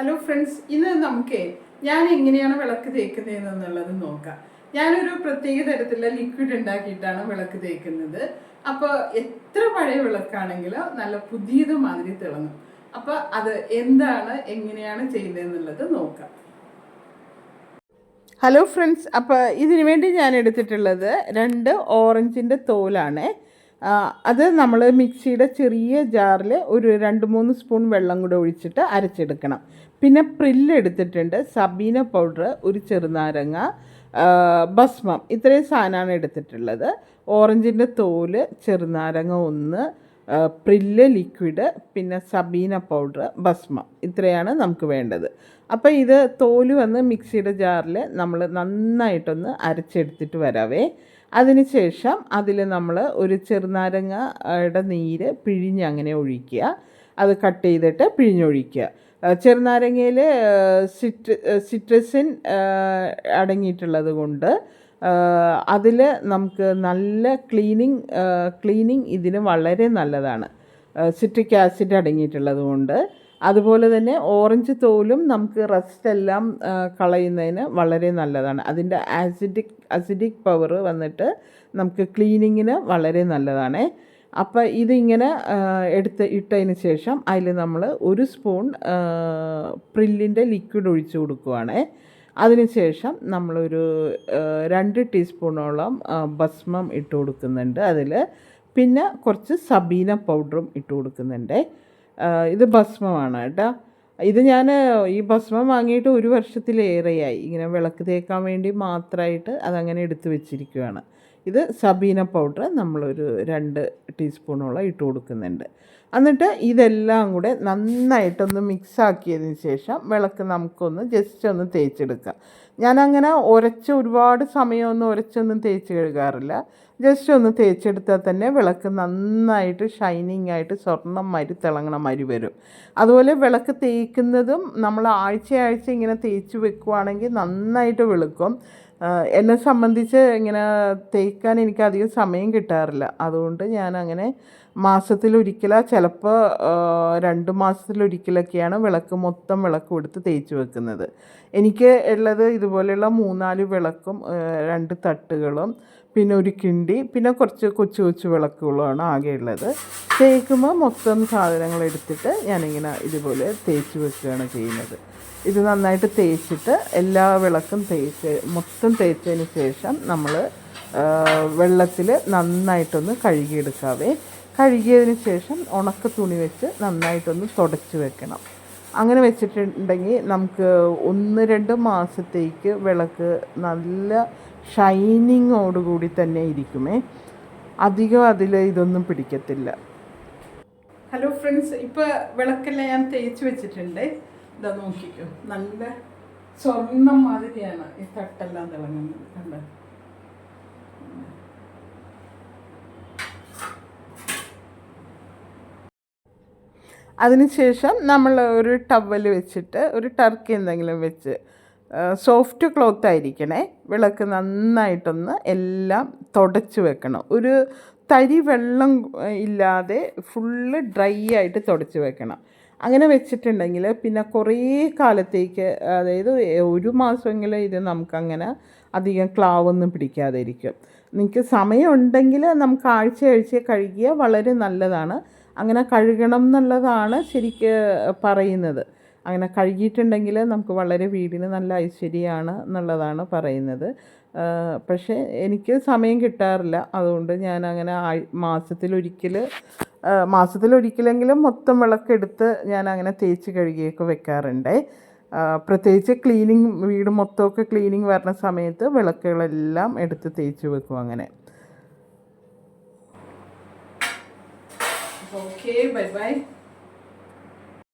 Hello friends ഇന്ന് നമുക്ക് ഞാൻ എങ്ങനെയാണ് വിളക്ക് തേക്കുന്നത് എന്നുള്ളത് നോക്കാം. ഞാനൊരു പ്രത്യേക തരത്തിലുള്ള ലിക്വിഡ് ഉണ്ടാക്കിയിട്ടാണ് വിളക്ക് തേക്കുന്നത്. അപ്പോൾ എത്ര പഴയ വിളക്കാണെങ്കിലും നല്ല പുതിയത് മാതിരി തിളങ്ങും. അപ്പോൾ അത് എന്താണ് എങ്ങനെയാണ് ചെയ്യുന്നത് എന്നുള്ളത് നോക്കാം. ഹലോ ഫ്രണ്ട്സ് അപ്പോൾ ഇതിനു വേണ്ടി ഞാൻ എടുത്തിട്ടുള്ളത് രണ്ട് ഓറഞ്ചിന്റെ തോലാണ്. അത് നമ്മൾ മിക്സിയുടെ ചെറിയ ജാറിൽ ഒരു രണ്ട് മൂന്ന് സ്പൂൺ വെള്ളം കൂടെ ഒഴിച്ചിട്ട് അരച്ചെടുക്കണം. പിന്നെ പ്രില്ല് എടുത്തിട്ടുണ്ട് സബീന പൗഡർ ഒരു ചെറുനാരങ്ങ ഭസ്മം. ഇത്രയും സാധനമാണ് എടുത്തിട്ടുള്ളത്. ഓറഞ്ചിന്റെ തോൽ ചെറുനാരങ്ങ ഒന്ന് പ്രില്ല് ലിക്വിഡ് പിന്നെ സബീന പൗഡർ ഭസ്മം. ഇത്രയാണ് നമുക്ക് വേണ്ടത്. അപ്പോൾ ഇത് തോൽ വന്ന് മിക്സിയുടെ ജാറിൽ നമ്മൾ നന്നായിട്ടൊന്ന് അരച്ചെടുത്തിട്ട് വരാവേ. അതിനുശേഷം അതിൽ നമ്മൾ ഒരു ചെറുനാരങ്ങയുടെ നീര് പിഴിഞ്ഞ് അങ്ങനെ ഒഴിക്കുക. അത് കട്ട് ചെയ്തിട്ട് പിഴിഞ്ഞൊഴിക്കുക. ചെറുനാരങ്ങയിൽ സിറ്റ് സിട്രസിൻ അടങ്ങിയിട്ടുള്ളത് കൊണ്ട് അതിൽ നമുക്ക് നല്ല ക്ലീനിങ് ക്ലീനിങ് ഇതിന് വളരെ നല്ലതാണ്. സിട്രിക് ആസിഡ് അടങ്ങിയിട്ടുള്ളത് കൊണ്ട്. അതുപോലെ തന്നെ ഓറഞ്ച് തോലും നമുക്ക് റസ്റ്റ് എല്ലാം കളയുന്നതിന് വളരെ നല്ലതാണ്. അതിന്റെ ആസിഡിക് അസിഡിക് പവർ വന്നിട്ട് നമുക്ക് ക്ലീനിങ്ങിന് വളരെ നല്ലതാണ്. അപ്പോൾ ഇതിങ്ങനെ എടുത്ത് ഇട്ടതിന് ശേഷം അതിൽ നമ്മൾ ഒരു സ്പൂൺ പ്രില്ലിന്റെ ലിക്വിഡ് ഒഴിച്ചു കൊടുക്കുവാണ്. അതിനുശേഷം നമ്മളൊരു രണ്ട് ടീസ്പൂണോളം ഭസ്മം ഇട്ട് കൊടുക്കുന്നുണ്ട് അതിൽ പിന്നെ കുറച്ച് സബീന പൗഡറും ഇട്ട് കൊടുക്കുന്നുണ്ട്. ഇത് ഭസ്മമാണ് കേട്ടോ. ഇത് ഞാൻ ഈ ഭസ്മം വാങ്ങിയിട്ട് ഒരു വർഷത്തിലേറെയായി. ഇങ്ങനെ വിളക്ക് തേക്കാൻ വേണ്ടി മാത്രമായിട്ട് അതങ്ങനെ എടുത്തു വെച്ചിരിക്കുകയാണ് ഇത് സബീന പൗഡർ നമ്മളൊരു രണ്ട് ടീസ്പൂണോളം ഇട്ട് കൊടുക്കുന്നുണ്ട്. എന്നിട്ട് ഇതെല്ലാം കൂടെ നന്നായിട്ടൊന്ന് മിക്സാക്കിയതിന് ശേഷം വിളക്ക് നമുക്കൊന്ന് ജസ്റ്റ് ഒന്ന് തേച്ചെടുക്കാം. ഞാനങ്ങനെ ഉരച്ച് ഒരുപാട് സമയമൊന്നും ഉരച്ചൊന്നും തേച്ച് കഴുകാറില്ല. ജസ്റ്റ് ഒന്ന് തേച്ചെടുത്താൽ തന്നെ വിളക്ക് നന്നായിട്ട് ഷൈനിങ് ആയിട്ട് സ്വർണം മരി തിളങ്ങണ മരി വരും. അതുപോലെ വിളക്ക് തേക്കുന്നതും നമ്മൾ ആഴ്ചയാഴ്ച ആഴ്ച ഇങ്ങനെ തേച്ച് വെക്കുവാണെങ്കിൽ നന്നായിട്ട് വെളുക്കും. എന്നെ സംബന്ധിച്ച് ഇങ്ങനെ തേക്കാൻ എനിക്ക് അധികം സമയം കിട്ടാറില്ല. അതുകൊണ്ട് ഞാൻ അങ്ങനെ മാസത്തിലൊരിക്കലാ ചിലപ്പോൾ രണ്ട് മാസത്തിലൊരിക്കലൊക്കെയാണ് വിളക്ക് മൊത്തം വിളക്ക് കൊടുത്ത് തേച്ച് വെക്കുന്നത്. എനിക്ക് ഉള്ളത് ഇതുപോലെയുള്ള മൂന്നാൽ വിളക്കും രണ്ട് തട്ടുകളും പിന്നെ ഒരു കിണ്ടി പിന്നെ കുറച്ച് കൊച്ചു കൊച്ചു വിളക്കുകളുമാണ് ആകെ ഉള്ളത്. തേക്കുമ്പോൾ മൊത്തം സാധനങ്ങൾ എടുത്തിട്ട് ഞാനിങ്ങനെ ഇതുപോലെ തേച്ച് വെക്കുകയാണ് ചെയ്യുന്നത്. ഇത് നന്നായിട്ട് തേച്ചിട്ട് എല്ലാ വിളക്കും തേച്ച് മൊത്തം തേച്ചതിന് ശേഷം നമ്മൾ വെള്ളത്തിൽ നന്നായിട്ടൊന്ന് കഴുകിയെടുക്കാവേ. കഴുകിയതിന് ശേഷം ഉണക്ക തുണി വെച്ച് നന്നായിട്ടൊന്ന് തുടച്ച് വെക്കണം. അങ്ങനെ വെച്ചിട്ടുണ്ടെങ്കിൽ നമുക്ക് ഒന്ന് രണ്ട് മാസത്തേക്ക് വിളക്ക് നല്ല ഷൈനിങ്ങോടുകൂടി തന്നെ ഇരിക്കുമേ. അധികം അതിൽ ഇതൊന്നും പിടിക്കത്തില്ല. ഹലോ ഫ്രണ്ട്സ് ഇപ്പോൾ വിളക്കെല്ലാം ഞാൻ തേച്ച് വെച്ചിട്ടുണ്ട്. ഇതാ നോക്കിക്കോ നല്ല സ്വർണം മാതിരിയാണ് ഈ തട്ടെല്ലാം തിളങ്ങുന്നത് കണ്ടോ? അതിനുശേഷം നമ്മൾ ഒരു ടവൽ വെച്ചിട്ട് ഒരു ടർക്കി എന്തെങ്കിലും വെച്ച് സോഫ്റ്റ് ക്ലോത്ത് ആയിരിക്കണേ. വിളക്ക് നന്നായിട്ടൊന്ന് എല്ലാം തുടച്ച് വെക്കണം. ഒരു തരി വെള്ളം ഇല്ലാതെ ഫുള്ള് ഡ്രൈ ആയിട്ട് തുടച്ച് വെക്കണം. അങ്ങനെ വെച്ചിട്ടുണ്ടെങ്കിൽ പിന്നെ കുറേ കാലത്തേക്ക് അതായത് ഒരു മാസമെങ്കിലും ഇത് നമുക്കങ്ങനെ അധികം ക്ലാവൊന്നും പിടിക്കാതിരിക്കും. നിങ്ങൾക്ക് സമയമുണ്ടെങ്കിൽ നമുക്ക് ആഴ്ച ആഴ്ച കഴുകിയാൽ വളരെ നല്ലതാണ്. അങ്ങനെ കഴുകണം എന്നുള്ളതാണ് ശരിക്ക് പറയുന്നത്. അങ്ങനെ കഴുകിയിട്ടുണ്ടെങ്കിൽ നമുക്ക് വളരെ വീടിന് നല്ല ഐശ്വര്യമാണ് എന്നുള്ളതാണ് പറയുന്നത്. പക്ഷേ എനിക്ക് സമയം കിട്ടാറില്ല. അതുകൊണ്ട് ഞാൻ അങ്ങനെ മാസത്തിലൊരിക്കൽ മാസത്തിലൊരിക്കലെങ്കിലും മൊത്തം വിളക്കെടുത്ത് ഞാൻ അങ്ങനെ തേച്ച് കഴുകിയൊക്കെ വെക്കാറുണ്ട്. പ്രത്യേകിച്ച് ക്ലീനിങ് വീട് മൊത്തമൊക്കെ ക്ലീനിങ് വരുന്ന സമയത്ത് വിളക്കുകളെല്ലാം എടുത്ത് തേച്ച് വെക്കും അങ്ങനെ. Okay bye bye